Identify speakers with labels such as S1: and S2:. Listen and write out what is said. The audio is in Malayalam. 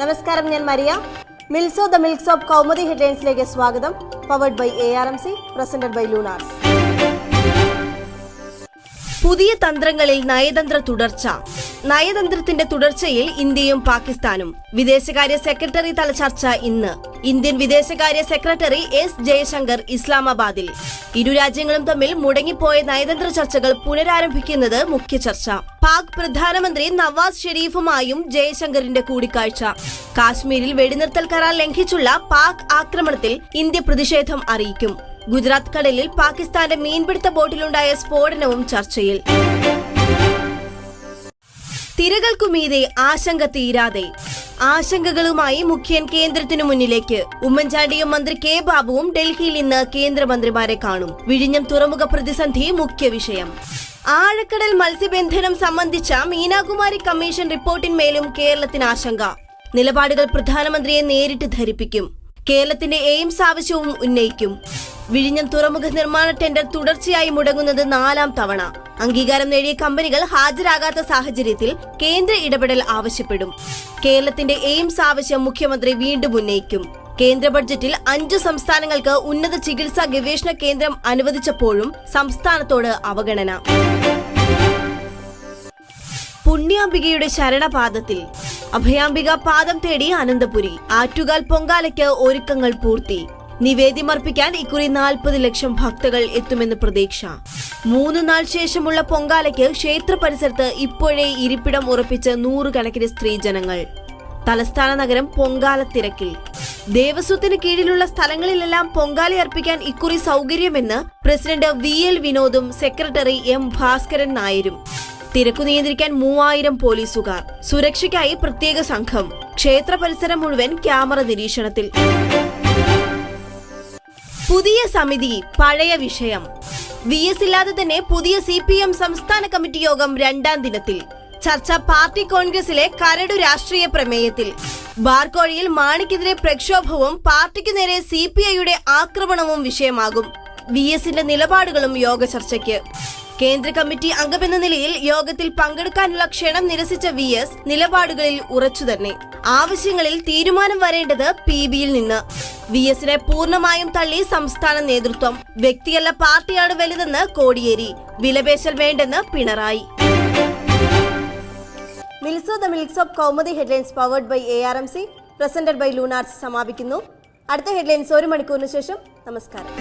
S1: നമസ്കാരം ഞാൻ മരിയ. മിൽസോ ദ മിൽക്സ് ഓഫ് കൗമുദി ഹെഡ്ലൈൻസിലേക്ക് സ്വാഗതം. Powered by A R M C presented by Lunars പുതിയ തന്ത്രങ്ങളിൽ നയതന്ത്ര തുടർച്ച. നയതന്ത്രത്തിന്റെ തുടർച്ചയിൽ ഇന്ത്യയും പാകിസ്ഥാനും. വിദേശകാര്യ സെക്രട്ടറി തല ചർച്ച ഇന്ന്. ഇന്ത്യൻ വിദേശകാര്യ സെക്രട്ടറി എസ് ജയശങ്കർ ഇസ്ലാമാബാദിൽ. ഇരു രാജ്യങ്ങളും തമ്മിൽ മുടങ്ങിപ്പോയ നയതന്ത്ര ചർച്ചകൾ പുനരാരംഭിക്കുന്നത് മുഖ്യ ചർച്ച. പാക് പ്രധാനമന്ത്രി നവാസ് ഷെരീഫുമായും ജയശങ്കറിന്റെ കൂടിക്കാഴ്ച. കാശ്മീരിൽ വെടിനിർത്തൽ കരാർ ലംഘിച്ചുള്ള പാക് ആക്രമണത്തിൽ ഇന്ത്യ പ്രതിഷേധം അറിയിക്കും. ഗുജറാത്ത് കടലിൽ പാകിസ്ഥാന്റെ മീൻപിടുത്ത ബോട്ടിലുണ്ടായ സ്ഫോടനവും ചർച്ചയിൽ. തിരകൾക്കുമീതെ ആശങ്ക തീരാതെ. ആശങ്കകളുമായി മുഖ്യൻ കേന്ദ്രത്തിനു മുന്നിലേക്ക്. ഉമ്മൻചാണ്ടിയും മന്ത്രി കെ ബാബുവും ഡൽഹിയിൽ ഇന്ന് കേന്ദ്രമന്ത്രിമാരെ കാണും. വിഴിഞ്ഞം തുറമുഖ പ്രതിസന്ധി മുഖ്യ വിഷയം. ആഴക്കടൽ മത്സ്യബന്ധനം സംബന്ധിച്ച മീനാകുമാരി കമ്മീഷൻ റിപ്പോർട്ടിന്മേലും കേരളത്തിന് ആശങ്ക. നിലപാടുകൾ പ്രധാനമന്ത്രിയെ നേരിട്ട് ധരിപ്പിക്കും. കേരളത്തിന്റെ എയിംസ് ആവശ്യവും ഉന്നയിക്കും. വിഴിഞ്ഞം തുറമുഖ നിർമ്മാണ ടെൻഡർ തുടർച്ചയായി മുടങ്ങുന്നത് നാലാം തവണ. അംഗീകാരം നേടിയ കമ്പനികൾ ഹാജരാകാത്ത സാഹചര്യത്തിൽ കേന്ദ്ര ഇടപെടൽ ആവശ്യപ്പെടും. കേരളത്തിന്റെ എയിംസ് ആവശ്യം മുഖ്യമന്ത്രി വീണ്ടും ഉന്നയിക്കും. കേന്ദ്ര ബഡ്ജറ്റിൽ അഞ്ചു സംസ്ഥാനങ്ങൾക്ക് ഉന്നത ചികിത്സാ ഗവേഷണ കേന്ദ്രം അനുവദിച്ചപ്പോഴും സംസ്ഥാനത്തോട് അവഗണന. പുണ്യാംബികയുടെ ശരണപാദത്തിൽ അഭയാംബിക പാദം തേടി അനന്തപുരി ആറ്റുകാൽ പൊങ്കാലയ്ക്ക് ഒരുക്കങ്ങൾ പൂർത്തി. നിവേദ്യമർപ്പിക്കാൻ ഇക്കുറി നാൽപ്പത് ലക്ഷം ഭക്തകൾ എത്തുമെന്ന് പ്രതീക്ഷ. മൂന്ന് നാൾ ശേഷമുള്ള പൊങ്കാലയ്ക്ക് ക്ഷേത്ര പരിസരത്ത് ഇപ്പോഴേ ഇരിപ്പിടം ഉറപ്പിച്ച് നൂറുകണക്കിന് സ്ത്രീജനങ്ങൾ തലസ്ഥാന നഗരം പൊങ്കാല തിരക്കിൽ. ദേവസ്വത്തിന് കീഴിലുള്ള സ്ഥലങ്ങളിലെല്ലാം പൊങ്കാല അർപ്പിക്കാൻ ഇക്കുറി സൗകര്യമെന്ന് പ്രസിഡന്റ് വി എൽ വിനോദും സെക്രട്ടറി എം ഭാസ്കരൻ നായരും. തിരക്കു നിയന്ത്രിക്കാൻ മൂവായിരം പോലീസുകാർ. സുരക്ഷയ്ക്കായി പ്രത്യേക സംഘം. ക്ഷേത്ര പരിസരം മുഴുവൻ ക്യാമറ നിരീക്ഷണത്തിൽ. പുതിയ സമിതി പഴയ വിഷയം. വി എസ് ഇല്ലാതെ തന്നെ പുതിയ സി പി എം സംസ്ഥാന കമ്മിറ്റി യോഗം രണ്ടാം ദിനത്തിൽ. ചർച്ച പാർട്ടി കോൺഗ്രസിലെ കരടു രാഷ്ട്രീയ പ്രമേയത്തിൽ. ബാർകോഴിയിൽ മാണിക്കെതിരെ പ്രക്ഷോഭവും പാർട്ടിക്ക് നേരെ സി പി ഐയുടെ ആക്രമണവും വിഷയമാകും. വി എസിന്റെ നിലപാടുകളും യോഗ ചർച്ചയ്ക്ക്. കേന്ദ്ര കമ്മിറ്റി അംഗമെന്ന നിലയിൽ യോഗത്തിൽ പങ്കെടുക്കാനുള്ള ക്ഷണം നിരസിച്ച വി എസ് നിലപാടുകളിൽ ഉറച്ചുതന്നെ ആവശ്യങ്ങളിൽ തീരുമാനം വരേണ്ടത് പി ബിയിൽ നിന്ന്. വി എസിനെ പൂർണമായും തള്ളി സംസ്ഥാന നേതൃത്വം വ്യക്തിയല്ല പാർട്ടിയാണ് വലുതെന്ന് കോടിയേരി. വിലപേശൽ വേണ്ടെന്ന് Pinarayi. മിൽസോ the milks of Kaumudi headlines powered by A R M C. Presented by Lunars സമാപിക്കുന്നു. അടുത്ത ഹെഡ്ലൈൻസ് ഒരു മണിക്കൂറിന് ശേഷം നമസ്കാരം.